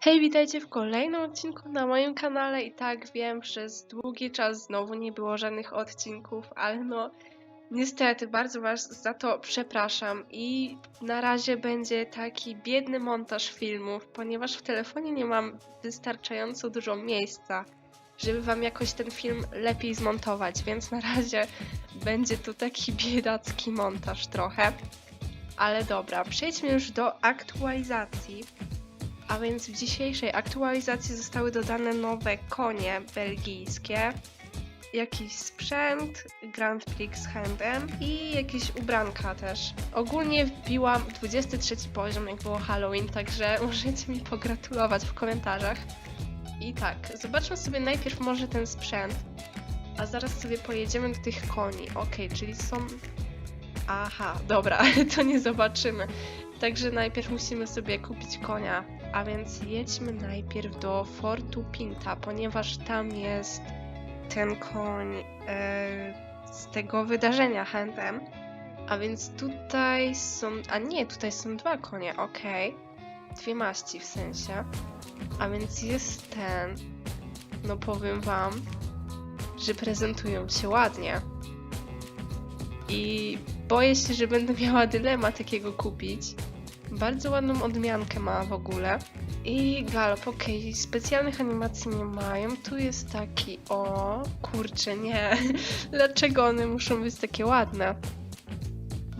Hej, witajcie w kolejnym odcinku na moim kanale i tak wiem, przez długi czas znowu nie było żadnych odcinków, ale no niestety bardzo was za to przepraszam i na razie będzie taki biedny montaż filmów, ponieważ w telefonie nie mam wystarczająco dużo miejsca, żeby wam jakoś ten film lepiej zmontować, więc na razie będzie to taki biedacki montaż trochę. Ale dobra, przejdźmy już do aktualizacji. A więc w dzisiejszej aktualizacji zostały dodane nowe konie belgijskie, jakiś sprzęt, Grand Prix z handem i jakieś ubranka też. Ogólnie wbiłam 23 poziom, jak było Halloween, także możecie mi pogratulować w komentarzach. I tak, zobaczmy sobie najpierw może ten sprzęt, a zaraz sobie pojedziemy do tych koni. Okej, czyli są... Aha, dobra, to nie zobaczymy. Także najpierw musimy sobie kupić konia. A więc jedźmy najpierw do Fortu Pinta, ponieważ tam jest ten koń e, z tego wydarzenia handem. A więc tutaj są. A nie, tutaj są dwa konie, okej. Dwie maści w sensie. A więc jest ten. No powiem wam, że prezentują się ładnie. I boję się, że będę miała dylemat takiego kupić. Bardzo ładną odmiankę ma w ogóle. I galop, okej, specjalnych animacji nie mają. Tu jest taki, o, kurczę, nie. Dlaczego one muszą być takie ładne?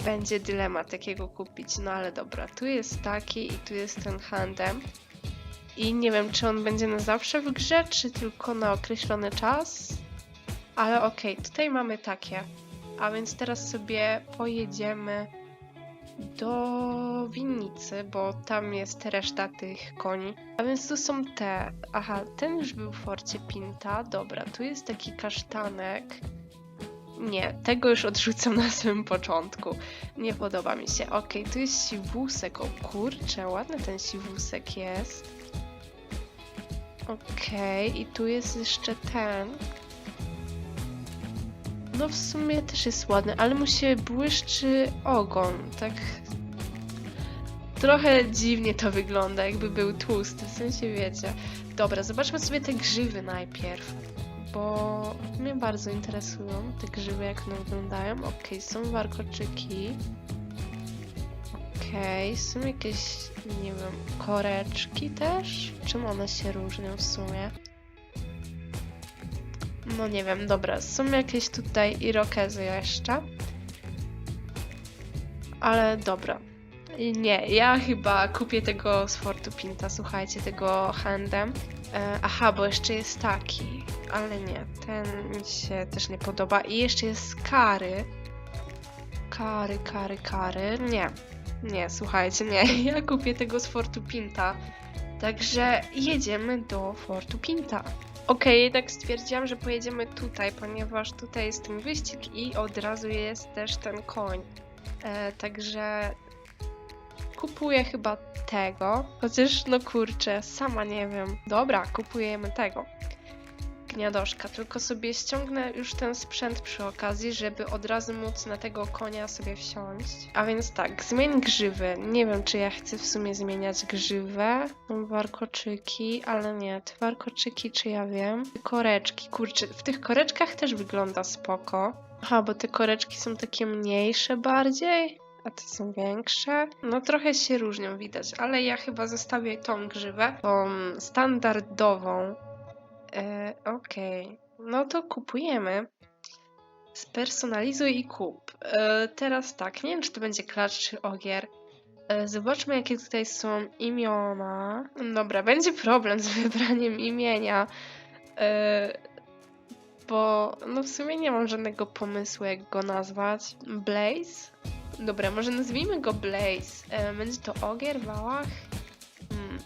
Będzie dylemat takiego kupić, no ale dobra. Tu jest taki i tu jest ten handem. I nie wiem, czy on będzie na zawsze w grze, czy tylko na określony czas. Ale okej, tutaj mamy takie. A więc teraz sobie pojedziemy do winnicy, bo tam jest reszta tych koni. A więc tu są te. Aha, ten już był w Forcie Pinta. Dobra, tu jest taki kasztanek. Nie, tego już odrzucam na samym początku. Nie podoba mi się. Okej, tu jest siwusek. O kurczę, ładny ten siwusek jest. Okej, i tu jest jeszcze ten. No w sumie też jest ładny, ale mu się błyszczy ogon, tak... Trochę dziwnie to wygląda, jakby był tłusty, w sensie wiecie. Dobra, zobaczmy sobie te grzywy najpierw, bo mnie bardzo interesują te grzywy, jak one wyglądają. Okej, są warkoczyki. Okej, są jakieś, nie wiem, koreczki też? Czym one się różnią w sumie? No nie wiem, dobra, są jakieś tutaj irokezy jeszcze. Ale dobra. Nie, ja chyba kupię tego z Fortu Pinta, słuchajcie, tego handem. E, aha, bo jeszcze jest taki, ale nie, ten mi się też nie podoba. I jeszcze jest kary. Kary, kary, kary. Nie, nie, słuchajcie, nie, ja kupię tego z Fortu Pinta. Także jedziemy do Fortu Pinta. Okej, jednak stwierdziłam, że pojedziemy tutaj, ponieważ tutaj jest ten wyścig i od razu jest też ten koń. E, także kupuję chyba tego. Chociaż, no kurczę, sama nie wiem. Dobra, kupujemy tego. Gniadoszka, tylko sobie ściągnę już ten sprzęt przy okazji, żeby od razu móc na tego konia sobie wsiąść. A więc tak, zmień grzywy. Nie wiem, czy ja chcę w sumie zmieniać grzywę. Warkoczyki, ale nie, te warkoczyki, czy ja wiem. Koreczki, kurczę, w tych koreczkach też wygląda spoko. Aha, bo te koreczki są takie mniejsze bardziej. A te są większe. No trochę się różnią, widać, ale ja chyba zostawię tą grzywę, tą standardową. E, Okej, no to kupujemy. Spersonalizuj i kup. E, teraz tak, nie wiem czy to będzie klacz czy ogier. E, zobaczmy jakie tutaj są imiona. Dobra, będzie problem z wybraniem imienia. E, bo no w sumie nie mam żadnego pomysłu jak go nazwać. Blaze? Dobra, może nazwijmy go Blaze. E, będzie to ogier, wałach? Hmm.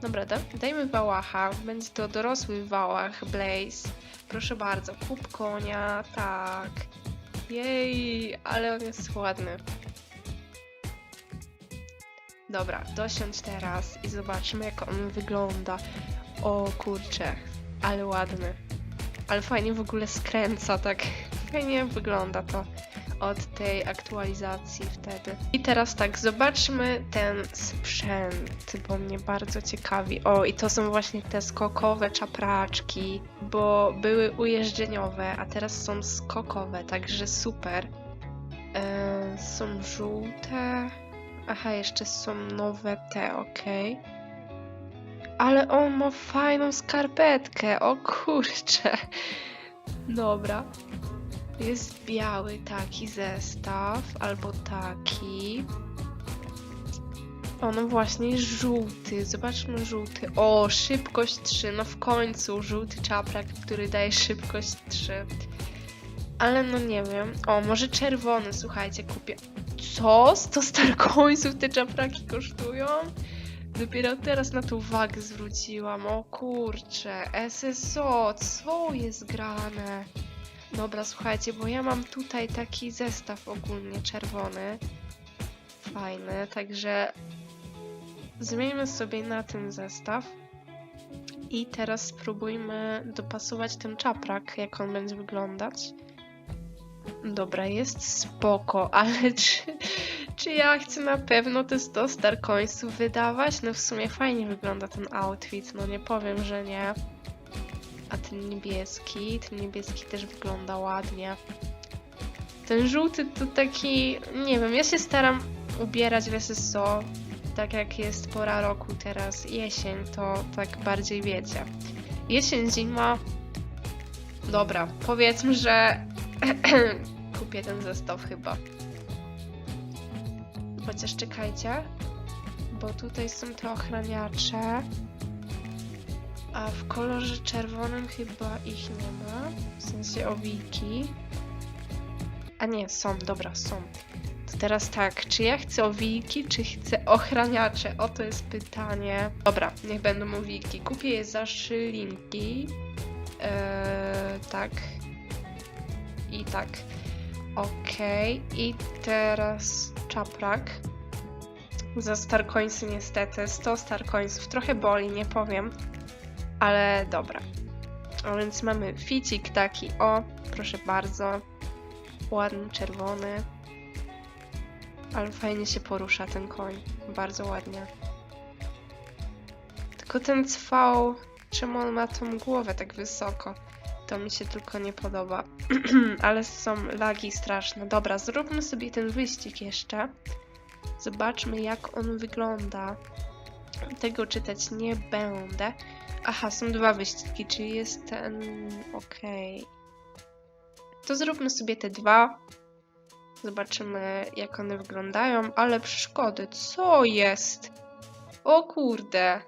Dobra, da, dajmy Wałacha. Będzie to dorosły Wałach, Blaze. Proszę bardzo, kup konia, tak. Jej, ale on jest ładny. Dobra, dosiądź teraz i zobaczymy jak on wygląda. O kurczę, ale ładny. Ale fajnie w ogóle skręca, tak. Fajnie wygląda to. Od tej aktualizacji wtedy. I teraz tak, zobaczmy ten sprzęt, bo mnie bardzo ciekawi. O, i to są właśnie te skokowe czapraczki, bo były ujeżdżeniowe, a teraz są skokowe, także super. E, są żółte. Aha, jeszcze są nowe te, okej. Ale on ma fajną skarpetkę, o kurcze. Dobra. Jest biały taki zestaw, albo taki. O, no właśnie, żółty. Zobaczmy żółty. O, szybkość 3. No w końcu żółty czaprak, który daje szybkość 3. Ale no nie wiem. O, może czerwony, słuchajcie, kupię. Co? 100 star coinsów te czapraki kosztują? Dopiero teraz na to uwagę zwróciłam. O kurcze, SSO, co jest grane? Dobra, słuchajcie, bo ja mam tutaj taki zestaw ogólnie czerwony. Fajny, także zmieńmy sobie na ten zestaw. I teraz spróbujmy dopasować ten czaprak, jak on będzie wyglądać. Dobra, jest spoko, ale czy, czy ja chcę na pewno te 100 star coinsów wydawać? No w sumie fajnie wygląda ten outfit, no nie powiem, że nie. Ten niebieski, ten niebieski też wygląda ładnie. Ten żółty to taki, nie wiem, ja się staram ubierać w SSO, tak jak jest pora roku teraz, jesień, to tak bardziej wiecie. Jesień, zima, dobra, powiedzmy, że kupię ten zestaw chyba. Chociaż czekajcie, bo tutaj są te ochraniacze. A w kolorze czerwonym chyba ich nie ma. W sensie owiki. A nie, są, dobra, są. To teraz tak, czy ja chcę owiki, czy chcę ochraniacze? Oto jest pytanie. Dobra, niech będą owiki. Kupię je za szylinki. Eee, tak. I tak. Okej. I teraz czaprak. Za Starcoinsy niestety. 100 Starcoinsów. Trochę boli, nie powiem. Ale dobra. A więc mamy ficik taki, o, proszę bardzo. Ładny, czerwony. Ale fajnie się porusza ten koń. Bardzo ładnie. Tylko ten cwał, czemu on ma tą głowę tak wysoko? To mi się tylko nie podoba. Ale są lagi straszne. Dobra, zróbmy sobie ten wyścig jeszcze. Zobaczmy jak on wygląda. Tego czytać nie będę. Aha, są dwa wyścigi, czyli jest ten. Okej. To zróbmy sobie te dwa. Zobaczymy, jak one wyglądają. Ale przeszkody, co jest? O kurde,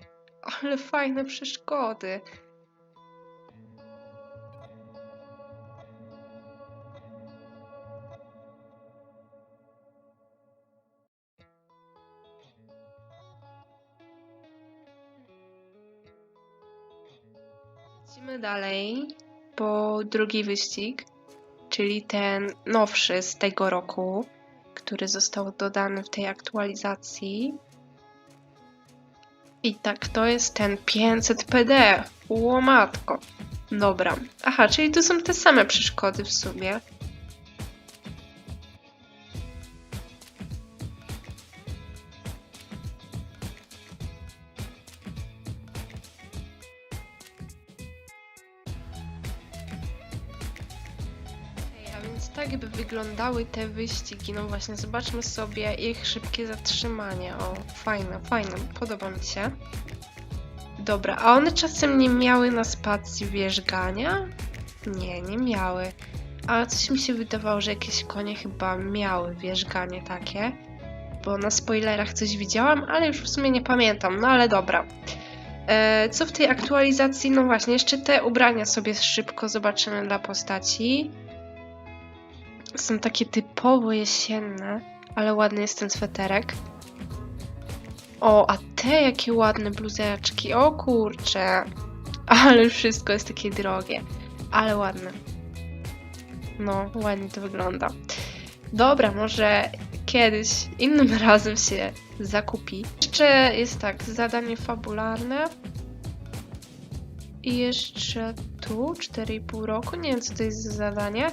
ale fajne przeszkody. Lecimy dalej po drugi wyścig, czyli ten nowszy z tego roku, który został dodany w tej aktualizacji. I tak, to jest ten 500 PD. Łomatko. Dobra. Aha, czyli tu są te same przeszkody w sumie. Wyglądały te wyścigi. No właśnie, zobaczmy sobie ich szybkie zatrzymanie. O, fajne, fajne, podoba mi się. Dobra, a one czasem nie miały na spacji wierzgania? Nie, nie miały. Ale coś mi się wydawało, że jakieś konie chyba miały wierzganie takie. Bo na spoilerach coś widziałam, ale już w sumie nie pamiętam. No ale dobra. E, co w tej aktualizacji? No właśnie, jeszcze te ubrania sobie szybko zobaczymy dla postaci. Są takie typowo jesienne, ale ładny jest ten sweterek. O, a te jakie ładne bluzeczki. O kurcze. Ale wszystko jest takie drogie. Ale ładne. No, ładnie to wygląda. Dobra, może kiedyś, innym razem się zakupi. Jeszcze jest tak, zadanie fabularne. I jeszcze tu, 4,5 roku. Nie wiem, co to jest za zadanie.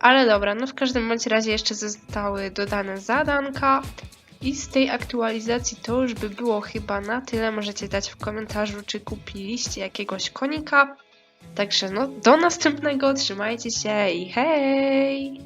Ale dobra, no w każdym bądź razie jeszcze zostały dodane zadanka. I z tej aktualizacji to już by było chyba na tyle. Możecie dać w komentarzu, czy kupiliście jakiegoś konika. Także no, do następnego, trzymajcie się i hej!